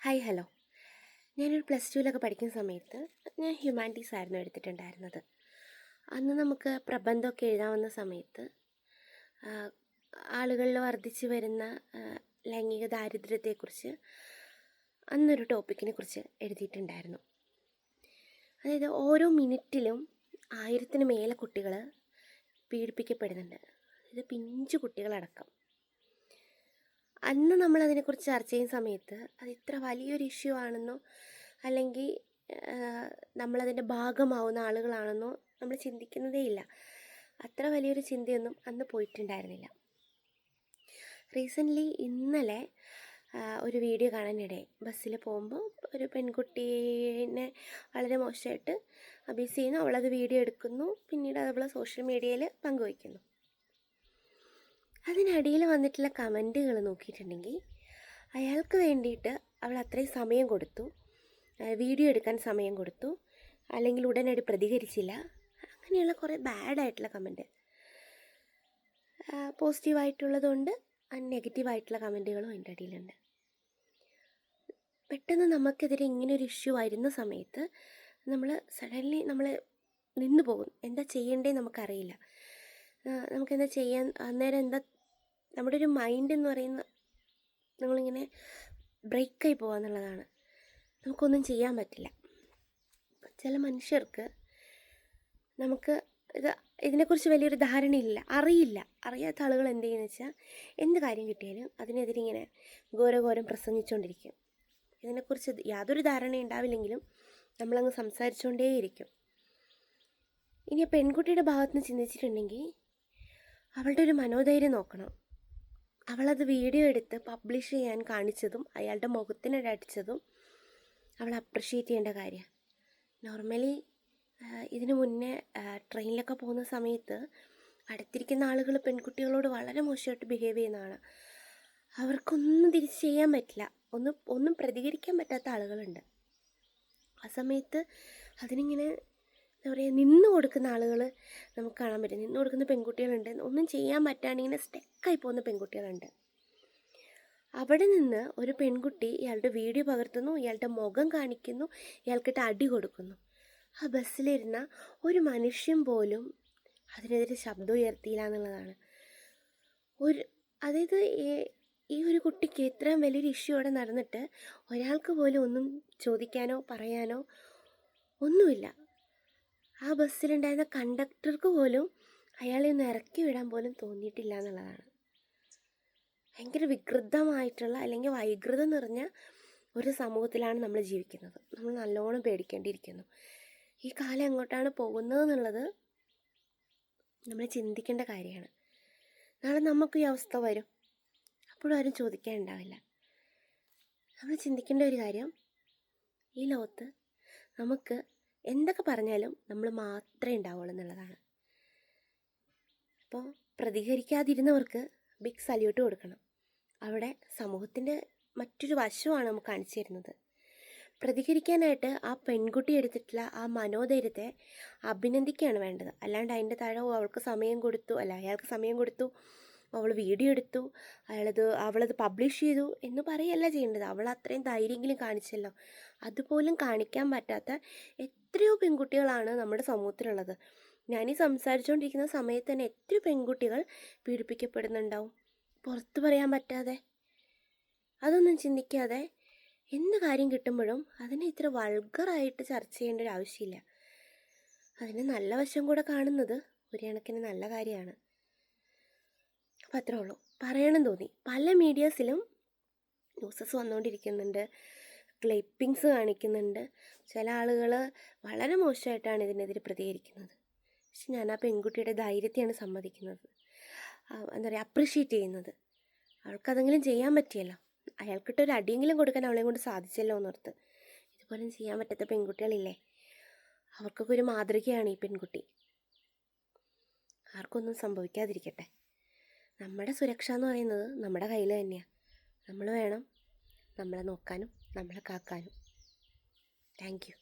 Hi hello ഞാനൊരു plus ടുവിലൊക്കെ പഠിക്കുന്ന സമയത്ത് ഞാൻ ഹ്യൂമാനിറ്റീസ് ആയിരുന്നു എടുത്തിട്ടുണ്ടായിരുന്നത്. അന്ന് നമുക്ക് പ്രബന്ധമൊക്കെ എഴുതാവുന്ന സമയത്ത് ആളുകളിൽ വർദ്ധിച്ചു വരുന്ന ലൈംഗിക ദാരിദ്ര്യത്തെക്കുറിച്ച് അന്നൊരു ടോപ്പിക്കിനെ കുറിച്ച് എഴുതിയിട്ടുണ്ടായിരുന്നു. അതായത് ഓരോ മിനിറ്റിലും ആയിരത്തിന് മേലെ കുട്ടികൾ പീഡിപ്പിക്കപ്പെടുന്നുണ്ട്. ഇത് പിഞ്ചു കുട്ടികളടക്കം. അന്ന് നമ്മൾ അതിനെക്കുറിച്ച് ചർച്ച ചെയ്യുന്ന സമയത്ത് അത് ഇത്ര വലിയൊരു ഇഷ്യൂ ആണെന്നോ അല്ലെങ്കിൽ നമ്മളതിന്റെ ഭാഗമാവുന്ന ആളുകളാണെന്നോ നമ്മൾ ചിന്തിക്കുന്നതേ ഇല്ല. അത്ര വലിയൊരു ചിന്തയൊന്നും അന്ന് പോയിട്ടുണ്ടായിരുന്നില്ല. റീസെന്റ്ലി ഇന്നലെ ഒരു വീഡിയോ കാണാനിടയായി ബസ്സിൽ പോകുമ്പോൾ ഒരു പെൺകുട്ടീനെ വളരെ മോശമായിട്ട് അബ്യൂസ് ചെയ്യുന്നു. അവളത് വീഡിയോ എടുക്കുന്നു. പിന്നീട് അത് അവൾ സോഷ്യൽ മീഡിയയിൽ പങ്കുവയ്ക്കുന്നു. അതിനടിയിൽ വന്നിട്ടുള്ള കമന്റുകൾ നോക്കിയിട്ടുണ്ടെങ്കിൽ അയാൾക്ക് വേണ്ടിയിട്ട് അവൾ അത്രയും സമയം കൊടുത്തു. വീഡിയോ എടുക്കാൻ സമയം കൊടുത്തു. അല്ലെങ്കിൽ ഉടനടി പ്രതികരിച്ചില്ല. അങ്ങനെയുള്ള കുറേ ബാഡായിട്ടുള്ള കമന്റ്. പോസിറ്റീവായിട്ടുള്ളതുകൊണ്ട് നെഗറ്റീവായിട്ടുള്ള കമന്റുകളും എന്റെ അടിയിലുണ്ട്. പെട്ടെന്ന് നമുക്കെതിരെ ഇങ്ങനെ ഒരു ഇഷ്യൂ വരുന്ന സമയത്ത് നമ്മൾ സഡൻലി നമ്മൾ നിന്ന് പോകും. എന്താ ചെയ്യേണ്ടേ നമുക്കറിയില്ല. നമുക്കെന്താ ചെയ്യാൻ അന്നേരം എന്താ നമ്മുടെ ഒരു മൈൻഡ് എന്ന് പറയുന്ന നമ്മളിങ്ങനെ ബ്രേക്കായി പോകാന്നുള്ളതാണ് നമുക്കൊന്നും ചെയ്യാൻ പറ്റില്ല. ചില മനുഷ്യർക്ക് നമുക്ക് ഇത് ഇതിനെക്കുറിച്ച് വലിയൊരു ധാരണയില്ല. അറിയില്ല. അറിയാത്ത ആളുകൾ എന്ത് ചെയ്യുന്നു വെച്ചാൽ എന്ത് കാര്യം കിട്ടിയാലും അതിനെതിരെ ഇങ്ങനെ ഘോരഘോരം പ്രസംഗിച്ചുകൊണ്ടിരിക്കും ഇതിനെക്കുറിച്ച് യാതൊരു ധാരണ ഉണ്ടാവില്ലെങ്കിലും നമ്മളങ്ങ് സംസാരിച്ചുകൊണ്ടേയിരിക്കും ഇനി പെൺകുട്ടിയുടെ ഭാഗത്ത് നിന്ന് ചിന്തിച്ചിട്ടുണ്ടെങ്കിൽ അവളുടെ ഒരു മനോധൈര്യം നോക്കണം. അവളത് വീഡിയോ എടുത്ത് പബ്ലിഷ് ചെയ്യാൻ കാണിച്ചതും അയാളുടെ മുഖത്തിനടിച്ചതും അവൾ അപ്രിഷ്യേറ്റ് ചെയ്യേണ്ട കാര്യമാണ് നോർമലി ഇതിനു മുന്നേ ട്രെയിനിലൊക്കെ പോകുന്ന സമയത്ത് അടുത്തിരിക്കുന്ന ആളുകൾ പെൺകുട്ടികളോട് വളരെ മോശമായിട്ട് ബിഹേവ് ചെയ്യുന്നതാണ്. അവർക്കൊന്നും തിരിച്ച് ചെയ്യാൻ പറ്റില്ല. ഒന്നും ഒന്നും പ്രതികരിക്കാൻ പറ്റാത്ത ആളുകളുണ്ട്. ആ സമയത്ത് അതിനിങ്ങനെ എന്താ പറയുക നിന്ന് കൊടുക്കുന്ന ആളുകൾ നമുക്ക് കാണാൻ പറ്റും. നിന്ന് കൊടുക്കുന്ന പെൺകുട്ടികളുണ്ട്. ഒന്നും ചെയ്യാൻ പറ്റാണ്ട് ഇങ്ങനെ സ്റ്റക്കായി പോകുന്ന പെൺകുട്ടികളുണ്ട്. അവിടെ നിന്ന് ഒരു പെൺകുട്ടി ഇയാളുടെ വീഡിയോ പകർത്തുന്നു ഇയാളുടെ മുഖം കാണിക്കുന്നു ഇയാൾക്കിട്ട് അടി കൊടുക്കുന്നു. ആ ബസ്സിലിരുന്ന ഒരു മനുഷ്യൻ പോലും അതിനെതിരെ ശബ്ദം ഉയർത്തിയില്ല എന്നുള്ളതാണ്. ഒരു അതായത് ഈ- ഒരു കുട്ടിക്ക് ഇത്രയും വലിയൊരു ഇഷ്യൂ അവിടെ നടന്നിട്ട് ഒരാൾക്ക് പോലും ഒന്നും ചോദിക്കാനോ പറയാനോ ഒന്നുമില്ല. ആ ബസ്സിലുണ്ടായിരുന്ന കണ്ടക്ടർക്ക് പോലും അയാളെ ഒന്ന് ഇറക്കി വിടാൻ പോലും തോന്നിയിട്ടില്ല എന്നുള്ളതാണ്. ഭയങ്കര വികൃതമായിട്ടുള്ള അല്ലെങ്കിൽ വൈകൃതം നിറഞ്ഞ ഒരു സമൂഹത്തിലാണ് നമ്മൾ ജീവിക്കുന്നത്. നമ്മൾ നല്ലോണം പേടിക്കേണ്ടിയിരിക്കുന്നു. ഈ കാലം എങ്ങോട്ടാണ് പോകുന്നത് എന്നുള്ളത് നമ്മൾ ചിന്തിക്കേണ്ട കാര്യമാണ്. നാളെ നമുക്ക് ഈ അവസ്ഥ വരും. അപ്പോഴും ആരും ചോദിക്കാനുണ്ടാവില്ല. നമ്മൾ ചിന്തിക്കേണ്ട ഒരു കാര്യം ഈ ലോകത്ത് നമുക്ക് എന്തൊക്കെ പറഞ്ഞാലും നമ്മൾ മാത്രമേ ഉണ്ടാവുള്ളൂ എന്നുള്ളതാണ്. അപ്പോൾ പ്രതികരിക്കാതിരുന്നവർക്ക് ബിഗ് സല്യൂട്ട് കൊടുക്കണം. അവിടെ സമൂഹത്തിന്റെ മറ്റൊരു വശമാണ് നമുക്ക് കാണിച്ചു തരുന്നത്. പ്രതികരിക്കാനായിട്ട് ആ പെൺകുട്ടി എടുത്തിട്ടുള്ള ആ മനോധൈര്യത്തെ അഭിനന്ദിക്കുകയാണ് വേണ്ടത്. അല്ലാണ്ട് അതിന്റെ താഴെ അവൾക്ക് സമയം കൊടുത്തു അല്ല അയാൾക്ക് സമയം കൊടുത്തു അവൾ വീഡിയോ എടുത്തു. അയാളത് അവളത് പബ്ലിഷ് ചെയ്തു എന്ന് പറയല്ല ചെയ്യേണ്ടത്. അവൾ അത്രയും ധൈര്യമെങ്കിലും കാണിച്ചല്ലോ. അതുപോലും കാണിക്കാൻ പറ്റാത്ത എത്രയോ പെൺകുട്ടികളാണ് നമ്മുടെ സമൂഹത്തിലുള്ളത്. ഞാൻ ഈ സംസാരിച്ചുകൊണ്ടിരിക്കുന്ന സമയത്ത് തന്നെ എത്രയോ പെൺകുട്ടികൾ പീഡിപ്പിക്കപ്പെടുന്നുണ്ടാവും. പുറത്ത് പറയാൻ പറ്റാതെ. അതൊന്നും ചിന്തിക്കാതെ എന്ത് കാര്യം കിട്ടുമ്പോഴും അതിനെ ഇത്ര വൾഗറായിട്ട് ചർച്ച ചെയ്യേണ്ട ഒരു ആവശ്യമില്ല. അതിന് നല്ല വശം കൂടെ കാണുന്നത് ഒരു കണക്കിന് നല്ല കാര്യമാണ്. അപ്പം അത്രേ ഉള്ളൂ പറയണം തോന്നി. പല മീഡിയാസിലും ന്യൂസസ് വന്നുകൊണ്ടിരിക്കുന്നുണ്ട് ക്ലിപ്പിങ്സ് കാണിക്കുന്നുണ്ട്. ചില ആളുകൾ വളരെ മോശമായിട്ടാണ് ഇതിനെതിരെ പ്രതികരിക്കുന്നത്. പക്ഷെ ഞാൻ ആ പെൺകുട്ടിയുടെ ധൈര്യത്തെയാണ് സമ്മതിക്കുന്നത്. എന്താ പറയുക അപ്രിഷ്യേറ്റ് ചെയ്യുന്നത്. അവൾക്കതെങ്കിലും ചെയ്യാൻ പറ്റിയല്ലോ. അയാൾക്കിട്ട് ഒരു അടിയെങ്കിലും കൊടുക്കാൻ അവളെ കൊണ്ട് സാധിച്ചല്ലോ എന്നോർത്ത്. ഇതുപോലെ ചെയ്യാൻ പറ്റാത്ത പെൺകുട്ടികളില്ലേ? അവർക്കൊക്കെ ഒരു മാതൃകയാണ് ഈ പെൺകുട്ടി. ആർക്കൊന്നും സംഭവിക്കാതിരിക്കട്ടെ. നമ്മുടെ സുരക്ഷ എന്ന് പറയുന്നത് നമ്മുടെ കയ്യിൽ തന്നെയാണ് നമ്മൾ വേണം നമ്മളെ നോക്കാനും നമ്മളെ കാക്കാനും. Thank you